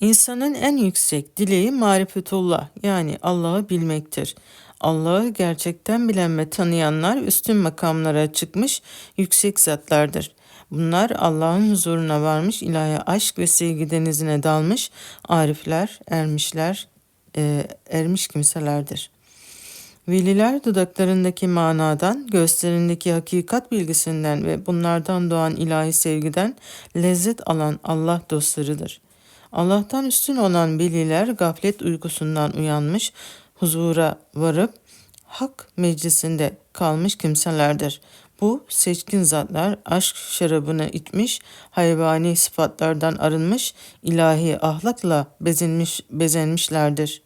İnsanın en yüksek dileği marifetullah yani Allah'ı bilmektir. Allah'ı gerçekten bilen ve tanıyanlar üstün makamlara çıkmış yüksek zatlardır. Bunlar Allah'ın huzuruna varmış ilahi aşk ve sevgi denizine dalmış arifler, ermişler, e, ermiş kimselerdir. Veliler dudaklarındaki manadan, göğüslerindeki hakikat bilgisinden ve bunlardan doğan ilahi sevgiden lezzet alan Allah dostlarıdır. Allah'tan üstün olan veliler gaflet uykusundan uyanmış, huzura varıp hak meclisinde kalmış kimselerdir. Bu seçkin zatlar aşk şarabını içmiş, hayvani sıfatlardan arınmış, ilahi ahlakla bezenmiş, bezenmişlerdir.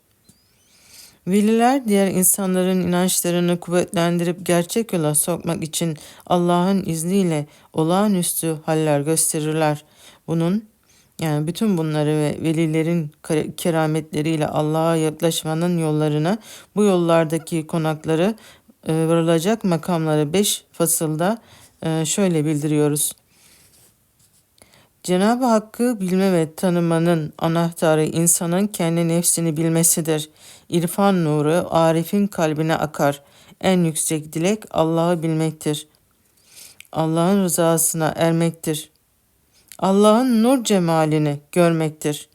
Veliler diğer insanların inançlarını kuvvetlendirip gerçek yola sokmak için Allah'ın izniyle olağanüstü haller gösterirler. Bunun yani bütün bunları ve velilerin kerametleriyle Allah'a yaklaşmanın yollarını, bu yollardaki konakları, e, varılacak makamları beş fasılda e, şöyle bildiriyoruz. Cenab-ı Hakk'ı bilme ve tanımanın anahtarı insanın kendi nefsini bilmesidir. İrfan nuru Arif'in kalbine akar. En yüksek dilek Allah'ı bilmektir. Allah'ın rızasına ermektir. Allah'ın nur cemalini görmektir.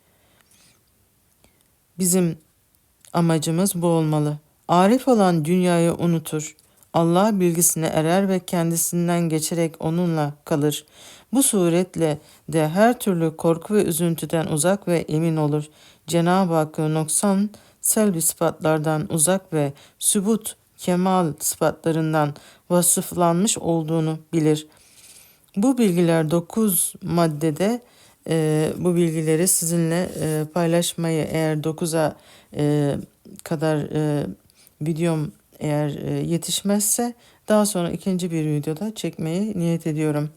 Bizim amacımız bu olmalı. Arif olan dünyayı unutur. Allah bilgisine erer ve kendisinden geçerek onunla kalır. Bu suretle de her türlü korku ve üzüntüden uzak ve emin olur. Cenab-ı Hakk'ı noksan selvi sıfatlardan uzak ve sübut kemal sıfatlarından vasıflanmış olduğunu bilir. Bu bilgiler 9 maddede e, bu bilgileri sizinle e, paylaşmayı eğer 9'a e, kadar e, videom eğer e, yetişmezse daha sonra ikinci bir videoda çekmeyi niyet ediyorum.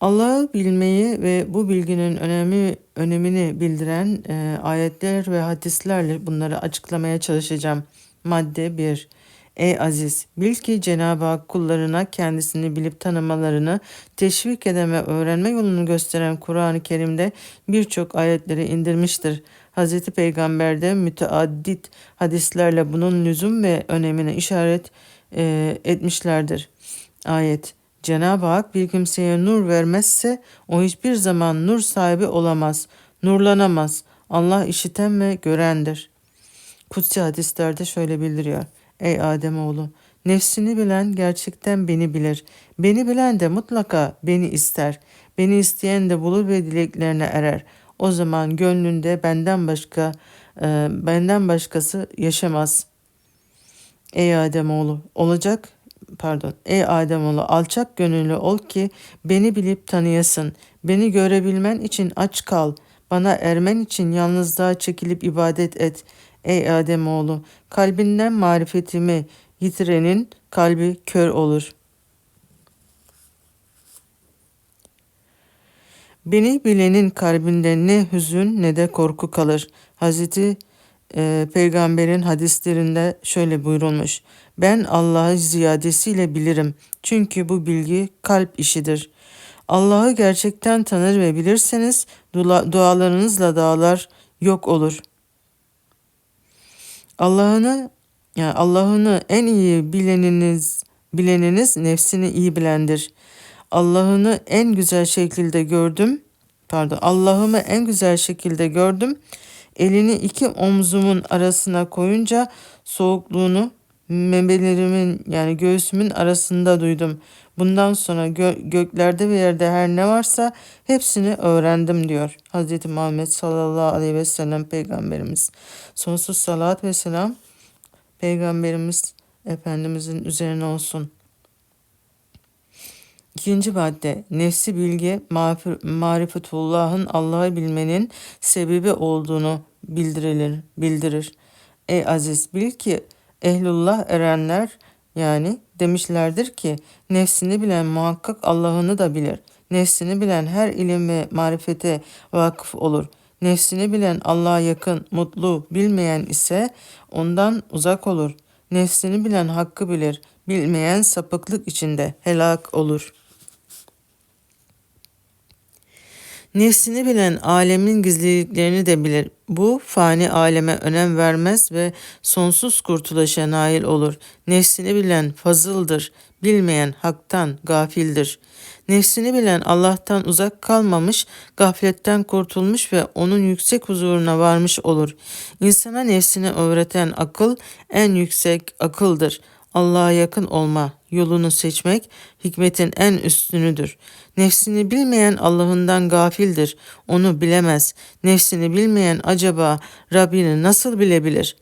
Allah'ı bilmeyi ve bu bilginin önemi önemini bildiren e, ayetler ve hadislerle bunları açıklamaya çalışacağım. Madde 1. Ey aziz, bil ki Cenab-ı Hak kullarına kendisini bilip tanımalarını teşvik eden ve öğrenme yolunu gösteren Kur'an-ı Kerim'de birçok ayetleri indirmiştir. Hz. Peygamber de müteaddit hadislerle bunun lüzum ve önemine işaret e, etmişlerdir. Ayet Cenab-ı Hak bir kimseye nur vermezse o hiçbir zaman nur sahibi olamaz, nurlanamaz. Allah işiten ve görendir. Kutsi hadislerde şöyle bildiriyor. Ey Ademoğlu, nefsini bilen gerçekten beni bilir. Beni bilen de mutlaka beni ister. Beni isteyen de bulur ve dileklerine erer. O zaman gönlünde benden başka e, benden başkası yaşamaz. Ey Ademoğlu, olacak pardon ey Ademoğlu alçak gönüllü ol ki beni bilip tanıyasın. Beni görebilmen için aç kal. Bana ermen için yalnızlığa çekilip ibadet et. Ey Ademoğlu kalbinden marifetimi yitirenin kalbi kör olur. Beni bilenin kalbinde ne hüzün ne de korku kalır. Hazreti e, Peygamber'in hadislerinde şöyle buyurulmuş. Ben Allah'ı ziyadesiyle bilirim. Çünkü bu bilgi kalp işidir. Allah'ı gerçekten tanır ve bilirseniz dualarınızla dağlar yok olur. Allah'ını yani Allah'ını en iyi bileniniz bileniniz nefsini iyi bilendir. Allah'ını en güzel şekilde gördüm. Pardon, Allah'ımı en güzel şekilde gördüm. Elini iki omzumun arasına koyunca soğukluğunu memelerimin yani göğsümün arasında duydum. Bundan sonra gö- göklerde ve yerde her ne varsa hepsini öğrendim diyor. Hz. Muhammed sallallahu aleyhi ve sellem peygamberimiz. Sonsuz salat ve selam peygamberimiz Efendimizin üzerine olsun. İkinci madde nefsi bilgi marifetullah'ın Allah'ı bilmenin sebebi olduğunu bildirilir, bildirir. Ey aziz bil ki ehlullah erenler yani demişlerdir ki nefsini bilen muhakkak Allah'ını da bilir. Nefsini bilen her ilim ve marifete vakıf olur. Nefsini bilen Allah'a yakın, mutlu, bilmeyen ise ondan uzak olur. Nefsini bilen hakkı bilir, bilmeyen sapıklık içinde helak olur.'' Nefsini bilen alemin gizliliklerini de bilir. Bu fani aleme önem vermez ve sonsuz kurtuluşa nail olur. Nefsini bilen fazıldır, bilmeyen haktan gafildir. Nefsini bilen Allah'tan uzak kalmamış, gafletten kurtulmuş ve onun yüksek huzuruna varmış olur. İnsana nefsini öğreten akıl en yüksek akıldır. Allah'a yakın olma yolunu seçmek hikmetin en üstünüdür. Nefsini bilmeyen Allah'ından gafildir. Onu bilemez. Nefsini bilmeyen acaba Rabbini nasıl bilebilir?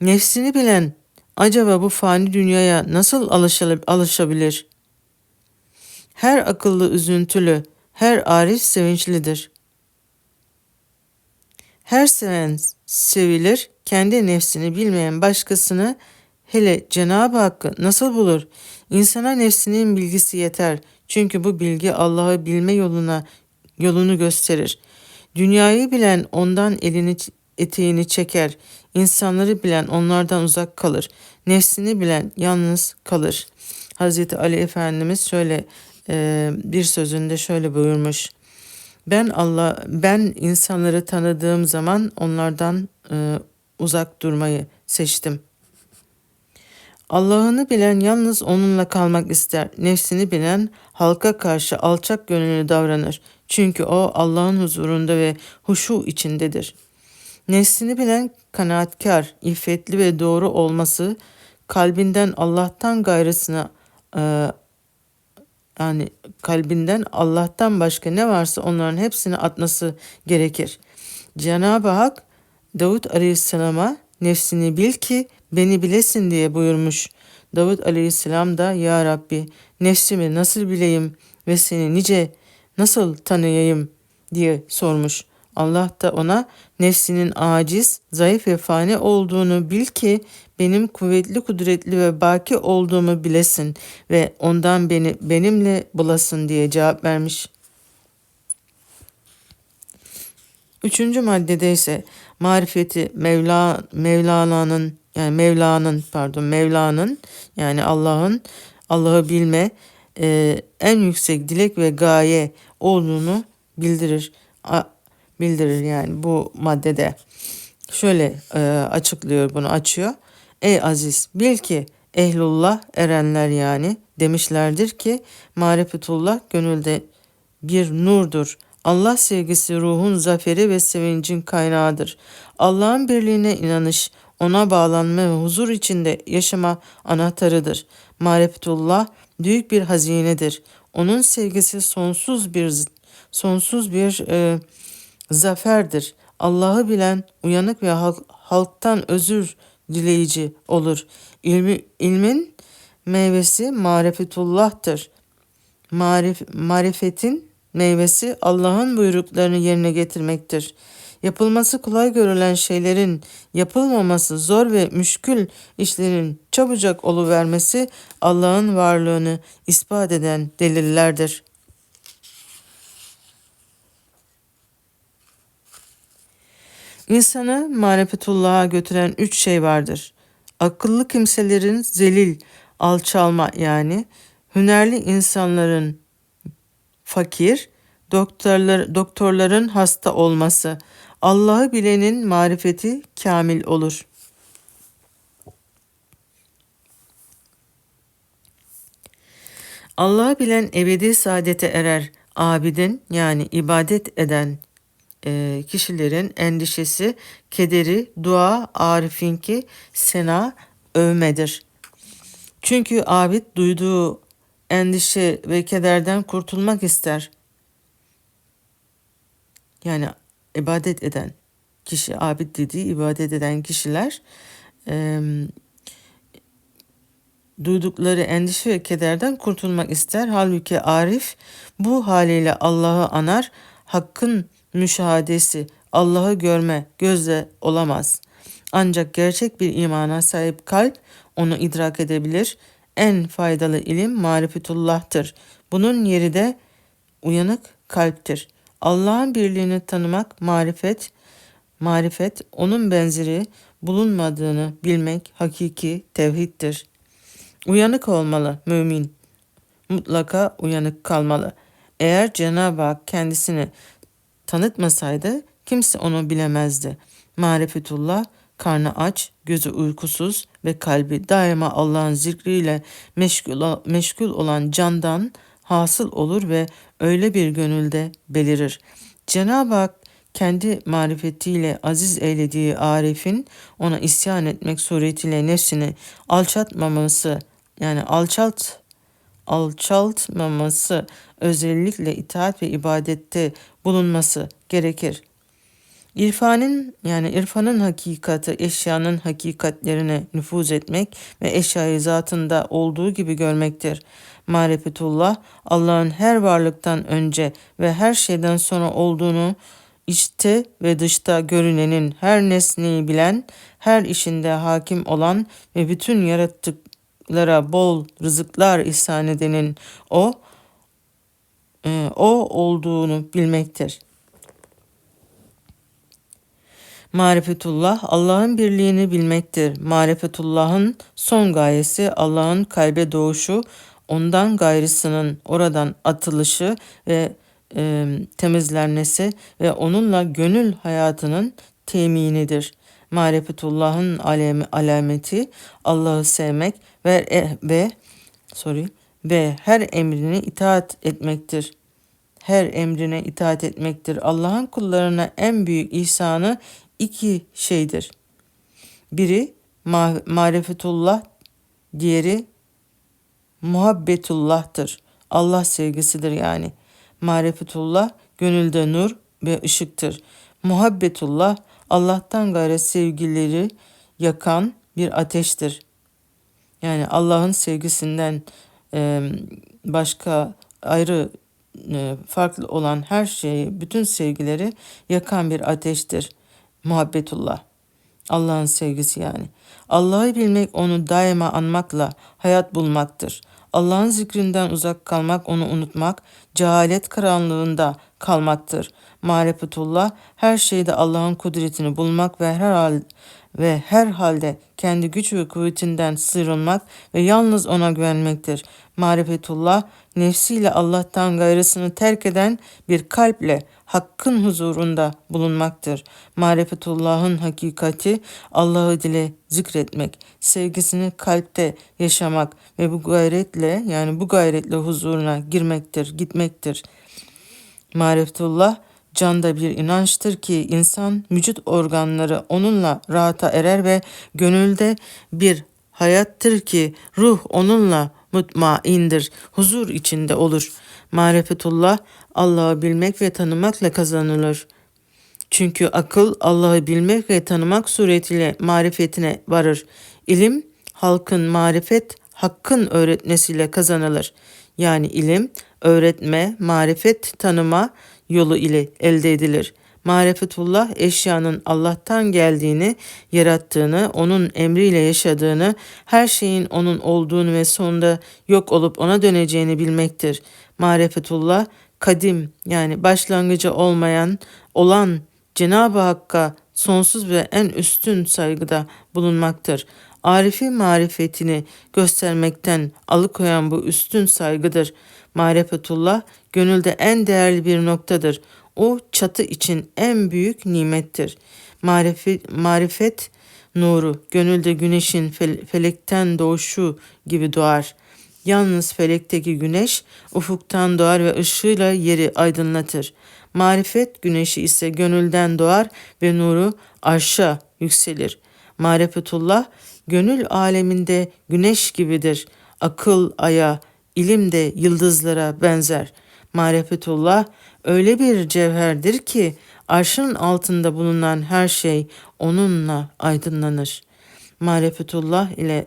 Nefsini bilen acaba bu fani dünyaya nasıl alışabilir? Her akıllı üzüntülü, her arif sevinçlidir. Her seven sevilir, kendi nefsini bilmeyen başkasını hele Cenab-ı Hakk'ı nasıl bulur? İnsana nefsinin bilgisi yeter. Çünkü bu bilgi Allah'ı bilme yoluna yolunu gösterir. Dünyayı bilen ondan elini eteğini çeker. İnsanları bilen onlardan uzak kalır. Nefsini bilen yalnız kalır. Hazreti Ali Efendimiz şöyle e, bir sözünde şöyle buyurmuş. Ben Allah ben insanları tanıdığım zaman onlardan e, uzak durmayı seçtim. Allah'ını bilen yalnız onunla kalmak ister. Nefsini bilen halka karşı alçak gönüllü davranır. Çünkü o Allah'ın huzurunda ve huşu içindedir. Nefsini bilen kanaatkar, iffetli ve doğru olması kalbinden Allah'tan gayrısına e, yani kalbinden Allah'tan başka ne varsa onların hepsini atması gerekir. Cenab-ı Hak Davut Aleyhisselam'a nefsini bil ki beni bilesin diye buyurmuş. Davut Aleyhisselam da Ya Rabbi nefsimi nasıl bileyim ve seni nice nasıl tanıyayım diye sormuş. Allah da ona nefsinin aciz, zayıf ve fani olduğunu bil ki benim kuvvetli, kudretli ve baki olduğumu bilesin ve ondan beni benimle bulasın diye cevap vermiş. Üçüncü maddede ise marifeti Mevla Mevlana'nın yani Mevla'nın pardon Mevla'nın yani Allah'ın Allah'ı bilme e, en yüksek dilek ve gaye olduğunu bildirir. A, bildirir yani bu maddede. Şöyle e, açıklıyor bunu açıyor. Ey aziz bil ki ehlullah erenler yani demişlerdir ki marifetullah gönülde bir nurdur. Allah sevgisi ruhun zaferi ve sevincin kaynağıdır. Allah'ın birliğine inanış, ona bağlanma ve huzur içinde yaşama anahtarıdır. Marifetullah büyük bir hazinedir. Onun sevgisi sonsuz bir sonsuz bir e, zaferdir. Allah'ı bilen uyanık ve halk, halktan özür dileyici olur. İlmi, ilmin meyvesi marifetullah'tır. Marif, marifetin meyvesi Allah'ın buyruklarını yerine getirmektir. Yapılması kolay görülen şeylerin yapılmaması zor ve müşkül işlerin çabucak oluvermesi Allah'ın varlığını ispat eden delillerdir. İnsanı marifetullah'a götüren üç şey vardır. Akıllı kimselerin zelil, alçalma yani, hünerli insanların fakir, doktorlar, doktorların hasta olması, Allah'ı bilenin marifeti kamil olur. Allah'ı bilen ebedi saadete erer. Abidin yani ibadet eden e, kişilerin endişesi, kederi, dua, arifinki, sena, övmedir. Çünkü abid duyduğu endişe ve kederden kurtulmak ister. Yani ibadet eden kişi, abid dediği ibadet eden kişiler e, duydukları endişe ve kederden kurtulmak ister. Halbuki Arif bu haliyle Allah'ı anar, hakkın müşahadesi, Allah'ı görme gözle olamaz. Ancak gerçek bir imana sahip kalp onu idrak edebilir. En faydalı ilim marifetullah'tır. Bunun yeri de uyanık kalptir. Allah'ın birliğini tanımak marifet, marifet onun benzeri bulunmadığını bilmek hakiki tevhiddir. Uyanık olmalı mümin. Mutlaka uyanık kalmalı. Eğer Cenab-ı Hak kendisini tanıtmasaydı kimse onu bilemezdi. Marifetullah karnı aç, gözü uykusuz ve kalbi daima Allah'ın zikriyle meşgul, meşgul olan candan hasıl olur ve öyle bir gönülde belirir. Cenab-ı Hak kendi marifetiyle aziz eylediği Arif'in ona isyan etmek suretiyle nefsini alçaltmaması yani alçalt alçaltmaması özellikle itaat ve ibadette bulunması gerekir. İrfanın yani irfanın hakikati eşyanın hakikatlerine nüfuz etmek ve eşyayı zatında olduğu gibi görmektir. Marifetullah Allah'ın her varlıktan önce ve her şeyden sonra olduğunu içte ve dışta görünenin her nesneyi bilen, her işinde hakim olan ve bütün yarattıklara bol rızıklar ihsan edenin o e, o olduğunu bilmektir. Marifetullah Allah'ın birliğini bilmektir. Marifetullah'ın son gayesi Allah'ın kalbe doğuşu, ondan gayrısının oradan atılışı ve e, temizlenmesi ve onunla gönül hayatının teminidir. Marifetullah'ın alemi, alameti Allah'ı sevmek ve, e, ve sorry, ve her emrine itaat etmektir. Her emrine itaat etmektir. Allah'ın kullarına en büyük ihsanı iki şeydir. Biri ma marifetullah, diğeri muhabbetullah'tır. Allah sevgisidir yani. Marifetullah gönülde nur ve ışıktır. Muhabbetullah Allah'tan gayrı sevgileri yakan bir ateştir. Yani Allah'ın sevgisinden başka ayrı farklı olan her şeyi, bütün sevgileri yakan bir ateştir. Muhabbetullah. Allah'ın sevgisi yani. Allah'ı bilmek onu daima anmakla hayat bulmaktır. Allah'ın zikrinden uzak kalmak, onu unutmak, cehalet karanlığında kalmaktır. Marifetullah her şeyde Allah'ın kudretini bulmak ve her hal ve her halde kendi güç ve kuvvetinden sıyrılmak ve yalnız ona güvenmektir. Marifetullah nefsiyle Allah'tan gayrısını terk eden bir kalple hakkın huzurunda bulunmaktır. Marifetullah'ın hakikati Allah'ı dile zikretmek, sevgisini kalpte yaşamak ve bu gayretle yani bu gayretle huzuruna girmektir, gitmektir. Marifetullah canda bir inançtır ki insan vücut organları onunla rahata erer ve gönülde bir hayattır ki ruh onunla mutmaindir, huzur içinde olur. Marifetullah Allah'ı bilmek ve tanımakla kazanılır. Çünkü akıl Allah'ı bilmek ve tanımak suretiyle marifetine varır. İlim halkın marifet hakkın öğretmesiyle kazanılır. Yani ilim, öğretme, marifet, tanıma yolu ile elde edilir. Marifetullah eşyanın Allah'tan geldiğini, yarattığını, onun emriyle yaşadığını, her şeyin onun olduğunu ve sonunda yok olup ona döneceğini bilmektir. Marifetullah kadim yani başlangıcı olmayan olan Cenab-ı Hakk'a sonsuz ve en üstün saygıda bulunmaktır. Arifi marifetini göstermekten alıkoyan bu üstün saygıdır. Marifetullah gönülde en değerli bir noktadır. O çatı için en büyük nimettir. Marifet, marifet nuru gönülde güneşin felekten doğuşu gibi doğar.'' Yalnız felekteki güneş ufuktan doğar ve ışığıyla yeri aydınlatır. Marifet güneşi ise gönülden doğar ve nuru arşa yükselir. Marifetullah gönül aleminde güneş gibidir. Akıl aya, ilim de yıldızlara benzer. Marifetullah öyle bir cevherdir ki arşın altında bulunan her şey onunla aydınlanır. Marifetullah ile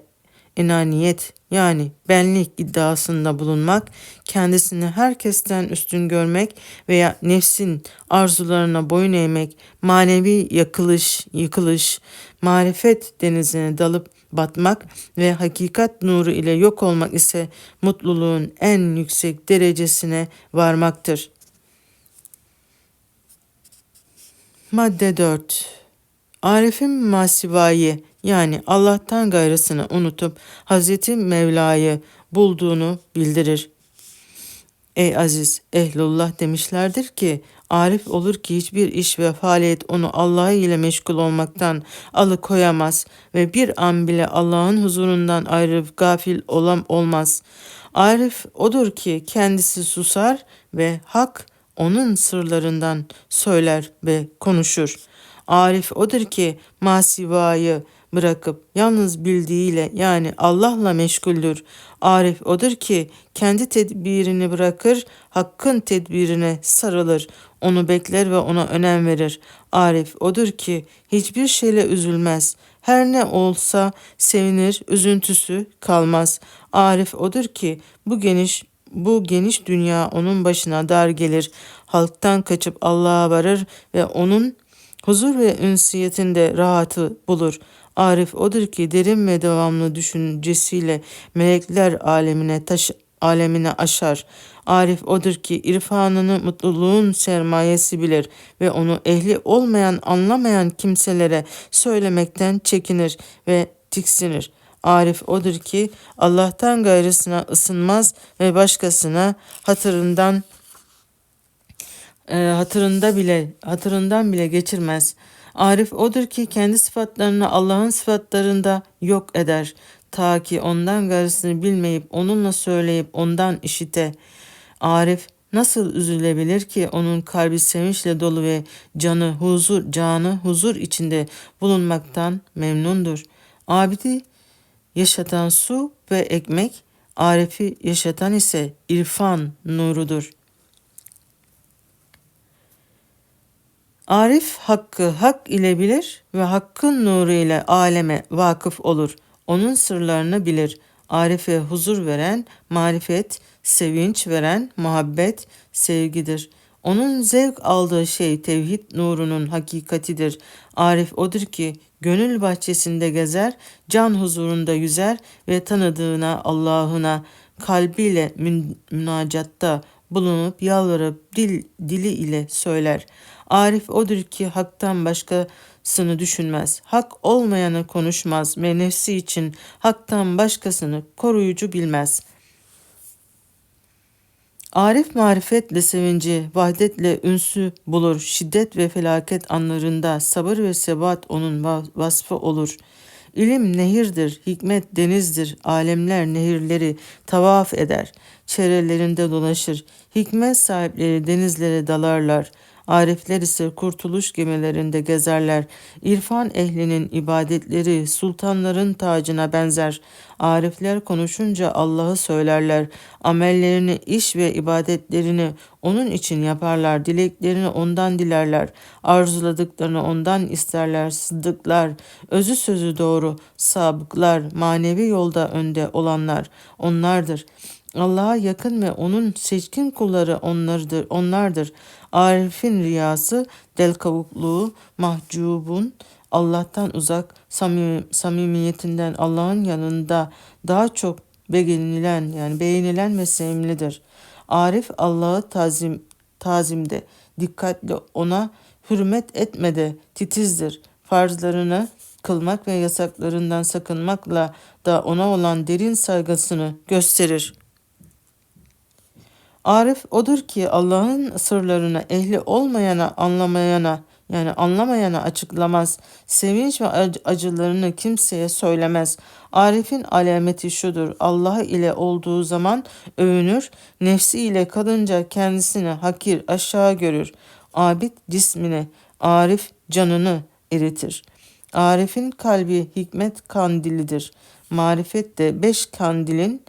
enaniyet yani benlik iddiasında bulunmak, kendisini herkesten üstün görmek veya nefsin arzularına boyun eğmek, manevi yakılış, yıkılış, marifet denizine dalıp batmak ve hakikat nuru ile yok olmak ise mutluluğun en yüksek derecesine varmaktır. Madde 4 Arif'in masivayı yani Allah'tan gayrısını unutup Hazreti Mevla'yı bulduğunu bildirir. Ey aziz ehlullah demişlerdir ki Arif olur ki hiçbir iş ve faaliyet onu Allah ile meşgul olmaktan alıkoyamaz ve bir an bile Allah'ın huzurundan ayrılıp gafil olam olmaz. Arif odur ki kendisi susar ve hak onun sırlarından söyler ve konuşur. Arif odur ki masivayı bırakıp yalnız bildiğiyle yani Allah'la meşguldür. Arif odur ki kendi tedbirini bırakır, hakkın tedbirine sarılır. Onu bekler ve ona önem verir. Arif odur ki hiçbir şeyle üzülmez. Her ne olsa sevinir, üzüntüsü kalmaz. Arif odur ki bu geniş bu geniş dünya onun başına dar gelir. Halktan kaçıp Allah'a varır ve onun huzur ve ünsiyetinde rahatı bulur. Arif odur ki derin ve devamlı düşüncesiyle melekler alemine taş alemine aşar. Arif odur ki irfanını mutluluğun sermayesi bilir ve onu ehli olmayan anlamayan kimselere söylemekten çekinir ve tiksinir. Arif odur ki Allah'tan gayrısına ısınmaz ve başkasına hatırından e, hatırında bile hatırından bile geçirmez. Arif odur ki kendi sıfatlarını Allah'ın sıfatlarında yok eder. Ta ki ondan gayrısını bilmeyip onunla söyleyip ondan işite. Arif nasıl üzülebilir ki onun kalbi sevinçle dolu ve canı huzur, canı huzur içinde bulunmaktan memnundur. Abidi yaşatan su ve ekmek, Arif'i yaşatan ise irfan nurudur.'' Arif hakkı hak ile bilir ve hakkın nuru ile aleme vakıf olur. Onun sırlarını bilir. Arife huzur veren marifet, sevinç veren muhabbet, sevgidir. Onun zevk aldığı şey tevhid nurunun hakikatidir. Arif odur ki gönül bahçesinde gezer, can huzurunda yüzer ve tanıdığına Allah'ına kalbiyle mün münacatta bulunup yalvarıp dil dili ile söyler. Arif odur ki haktan başkasını düşünmez. Hak olmayanı konuşmaz ve nefsi için haktan başkasını koruyucu bilmez. Arif marifetle sevinci, vahdetle ünsü bulur. Şiddet ve felaket anlarında sabır ve sebat onun vasfı olur.'' İlim nehirdir, hikmet denizdir. Alemler nehirleri tavaf eder. Çerelerinde dolaşır. Hikmet sahipleri denizlere dalarlar. Arifler ise kurtuluş gemilerinde gezerler. İrfan ehlinin ibadetleri sultanların tacına benzer. Arifler konuşunca Allah'ı söylerler. Amellerini, iş ve ibadetlerini onun için yaparlar. Dileklerini ondan dilerler. Arzuladıklarını ondan isterler. Sıddıklar, özü sözü doğru, sabıklar, manevi yolda önde olanlar onlardır.'' Allah'a yakın ve onun seçkin kulları onlardır. onlardır. Arif'in riyası, del kavukluğu, mahcubun, Allah'tan uzak, samimi, samimiyetinden Allah'ın yanında daha çok beğenilen yani beğenilen ve sevimlidir. Arif Allah'ı tazim, tazimde, dikkatli ona hürmet etmede titizdir. Farzlarını kılmak ve yasaklarından sakınmakla da ona olan derin saygısını gösterir. Arif odur ki Allah'ın sırlarını ehli olmayana, anlamayana yani anlamayana açıklamaz. Sevinç ve acılarını kimseye söylemez. Arif'in alameti şudur. Allah ile olduğu zaman övünür. Nefsi ile kalınca kendisini hakir aşağı görür. Abid cismini, Arif canını eritir. Arif'in kalbi hikmet kandilidir. Marifet de beş kandilin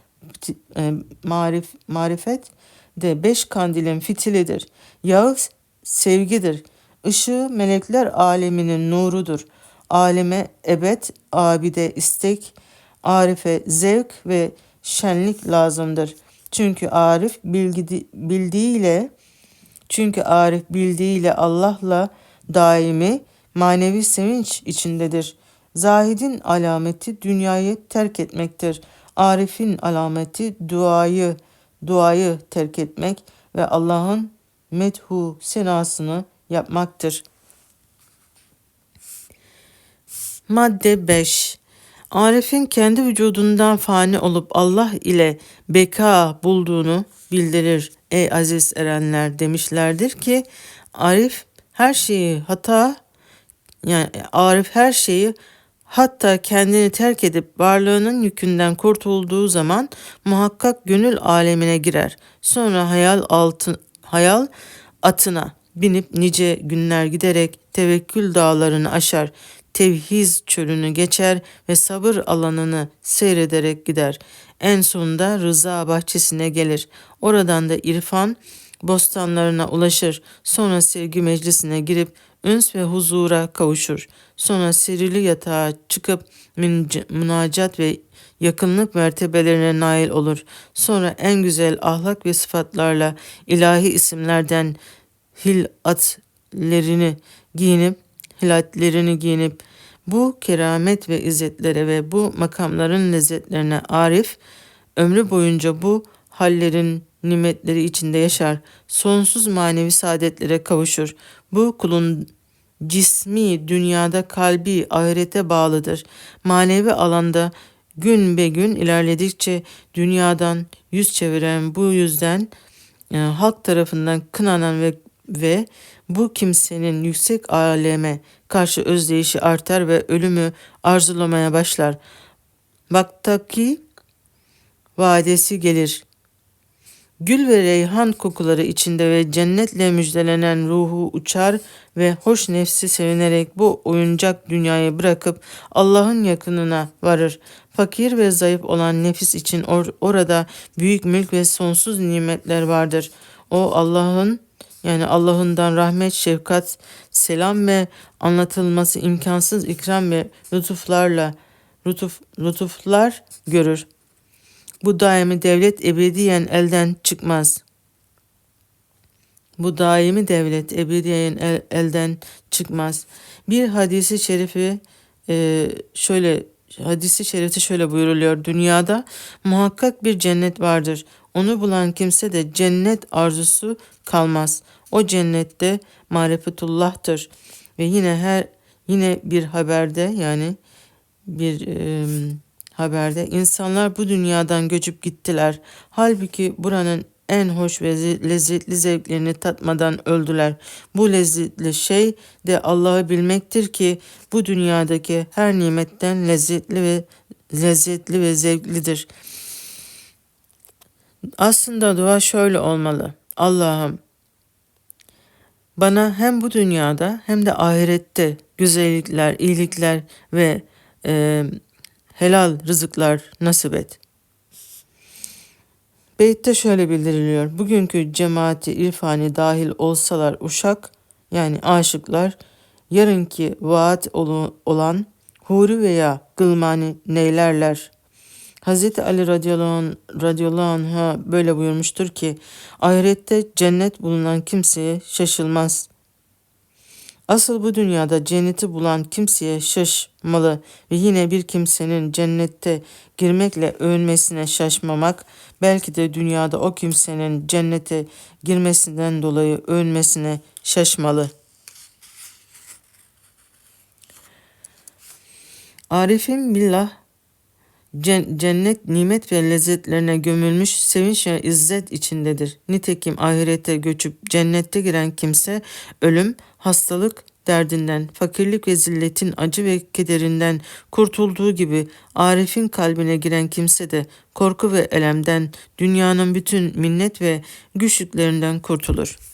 e, marif, marifet de beş kandilin fitilidir. Yağı sevgidir. Işığı melekler aleminin nurudur. Aleme ebed, abide istek, arife zevk ve şenlik lazımdır. Çünkü arif bilgi, bildiğiyle çünkü arif bildiğiyle Allah'la daimi manevi sevinç içindedir. Zahidin alameti dünyayı terk etmektir. Arif'in alameti duayı duayı terk etmek ve Allah'ın medhu senasını yapmaktır. Madde 5 Arif'in kendi vücudundan fani olup Allah ile beka bulduğunu bildirir. ey aziz erenler demişlerdir ki Arif her şeyi hata yani Arif her şeyi hatta kendini terk edip varlığının yükünden kurtulduğu zaman muhakkak gönül alemine girer. Sonra hayal altın hayal atına binip nice günler giderek tevekkül dağlarını aşar, tevhiz çölünü geçer ve sabır alanını seyrederek gider. En sonunda rıza bahçesine gelir. Oradan da irfan bostanlarına ulaşır. Sonra sevgi meclisine girip üns ve huzura kavuşur. Sonra serili yatağa çıkıp münacat ve yakınlık mertebelerine nail olur. Sonra en güzel ahlak ve sıfatlarla ilahi isimlerden hilatlerini giyinip hilatlerini giyinip bu keramet ve izzetlere ve bu makamların lezzetlerine arif ömrü boyunca bu hallerin nimetleri içinde yaşar. Sonsuz manevi saadetlere kavuşur. Bu kulun cismi dünyada kalbi ahirete bağlıdır. Manevi alanda gün be gün ilerledikçe dünyadan yüz çeviren bu yüzden e, halk tarafından kınanan ve ve bu kimsenin yüksek aleme karşı özdeyişi artar ve ölümü arzulamaya başlar. Baktaki vadesi gelir. Gül ve reyhan kokuları içinde ve cennetle müjdelenen ruhu uçar ve hoş nefsi sevinerek bu oyuncak dünyayı bırakıp Allah'ın yakınına varır. Fakir ve zayıf olan nefis için or- orada büyük mülk ve sonsuz nimetler vardır. O Allah'ın yani Allah'ından rahmet, şefkat, selam ve anlatılması imkansız ikram ve lütuflarla lütuf, lütuflar görür. Bu daimi devlet ebediyen elden çıkmaz. Bu daimi devlet ebediyen el, elden çıkmaz. Bir hadisi şerifi e, şöyle hadisi şerifte şöyle buyuruluyor. Dünyada muhakkak bir cennet vardır. Onu bulan kimse de cennet arzusu kalmaz. O cennette marifetullah'tır. Ve yine her yine bir haberde yani bir e, haberde insanlar bu dünyadan göçüp gittiler. Halbuki buranın en hoş ve lezzetli zevklerini tatmadan öldüler. Bu lezzetli şey de Allah'ı bilmektir ki bu dünyadaki her nimetten lezzetli ve lezzetli ve zevklidir. Aslında dua şöyle olmalı. Allah'ım bana hem bu dünyada hem de ahirette güzellikler, iyilikler ve e, helal rızıklar nasip et. Beytte şöyle bildiriliyor. Bugünkü cemaati irfani dahil olsalar uşak yani aşıklar yarınki vaat olan huri veya gılmani neylerler. Hz. Ali radıyallahu, anh'a böyle buyurmuştur ki ahirette cennet bulunan kimseye şaşılmaz. Asıl bu dünyada cenneti bulan kimseye şaşmalı ve yine bir kimsenin cennette girmekle övünmesine şaşmamak, belki de dünyada o kimsenin cennete girmesinden dolayı övünmesine şaşmalı. Arif'in billah cennet nimet ve lezzetlerine gömülmüş sevinç ve izzet içindedir. Nitekim ahirete göçüp cennette giren kimse ölüm, hastalık derdinden, fakirlik ve zilletin acı ve kederinden kurtulduğu gibi Arif'in kalbine giren kimse de korku ve elemden, dünyanın bütün minnet ve güçlüklerinden kurtulur.''